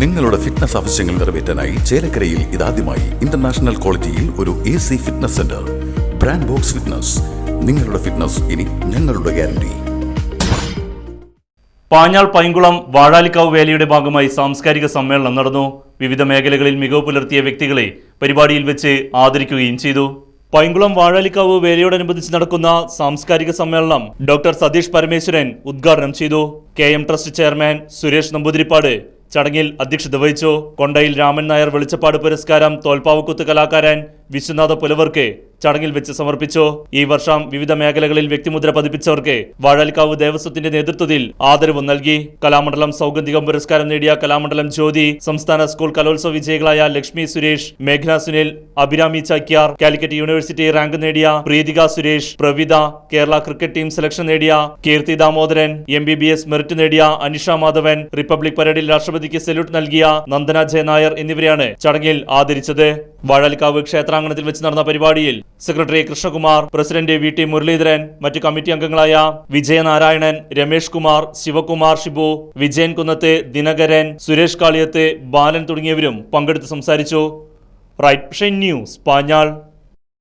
നിങ്ങളുടെ ഫിറ്റ്നസ് ആവശ്യങ്ങൾ നിറവേറ്റാനായി ചേലക്കരയിൽ ഇതാദ്യമായി ഇന്റർനാഷണൽ ക്വാളിറ്റിയിൽ ഒരു A C fitness centre brand box fitness നിങ്ങളുടെ ഫിറ്റ്നസ് ഇനി ഞങ്ങളുടെ ഗ്യാരണ്ടി പാഞ്ഞാൾ പൈങ്കുളം വാഴാലിക്കാവ് വേലയുടെ ഭാഗമായി സാംസ്കാരിക സമ്മേളനം നടന്നു. വിവിധ മേഖലകളിൽ മികവ് പുലർത്തിയ വ്യക്തികളെ പരിപാടിയിൽ വെച്ച് ആദരിക്കുകയും ചെയ്തു. പൈങ്കുളം വാഴാലിക്കാവ് വേലയോടനുബന്ധിച്ച് നടക്കുന്ന സാംസ്കാരിക സമ്മേളനം ഡോക്ടർ സതീഷ് പരമേശ്വരൻ ഉദ്ഘാടനം ചെയ്തു. K M trust chairman Suresh Namboothiripad ചടങ്ങിൽ അധ്യക്ഷത വഹിച്ചു. കൊണ്ടയിൽ രാമൻ നായർ വെളിച്ചപ്പാട് പുരസ്കാരം തോൽപ്പാവക്കുത്ത് കലാകാരൻ വിശ്വനാഥ പുലവർക്ക് ചടങ്ങിൽ വെച്ച് സമർപ്പിച്ചു. ഈ വർഷം വിവിധ മേഖലകളിൽ വ്യക്തിമുദ്ര പതിപ്പിച്ചവർക്ക് വാഴൽക്കാവ് ദേവസ്വത്തിന്റെ നേതൃത്വത്തിൽ ആദരവ് നൽകി. കലാമണ്ഡലം സൗഗന്ധികം പുരസ്കാരം നേടിയ കലാമണ്ഡലം ജ്യോതി സംസ്ഥാന സ്കൂൾ കലോത്സവ വിജയികളായ ലക്ഷ്മി സുരേഷ് മേഘന സുനിൽ അഭിരാമി ചാക്യാർ കാലിക്കറ്റ് യൂണിവേഴ്സിറ്റി റാങ്ക് നേടിയ Preethika Suresh Pravitha Kerala cricket team selection നേടിയ Keerthi Damodaran M B B S merit നേടിയ അനിഷ മാധവൻ റിപ്പബ്ലിക് പരേഡിൽ രാഷ്ട്രപതിക്ക് സല്യൂട്ട് നൽകിയ നന്ദന ജയനായർ എന്നിവരെയാണ് ചടങ്ങിൽ ആദരിച്ചത്. വാഴാലിക്കാവ് ക്ഷേത്രാങ്കണത്തിൽ വെച്ച് നടന്ന പരിപാടിയിൽ secretary Krishnakumar president V T Muraleedharan മറ്റ് കമ്മിറ്റി അംഗങ്ങളായ വിജയനാരായണൻ രമേഷ് കുമാർ ശിവകുമാർ ഷിബു വിജയൻ കുന്നത്ത് ദിനകരൻ സുരേഷ് കാളിയത്ത് ബാലൻ തുടങ്ങിയവരും പങ്കെടുത്ത് സംസാരിച്ചു. Right news Panjal.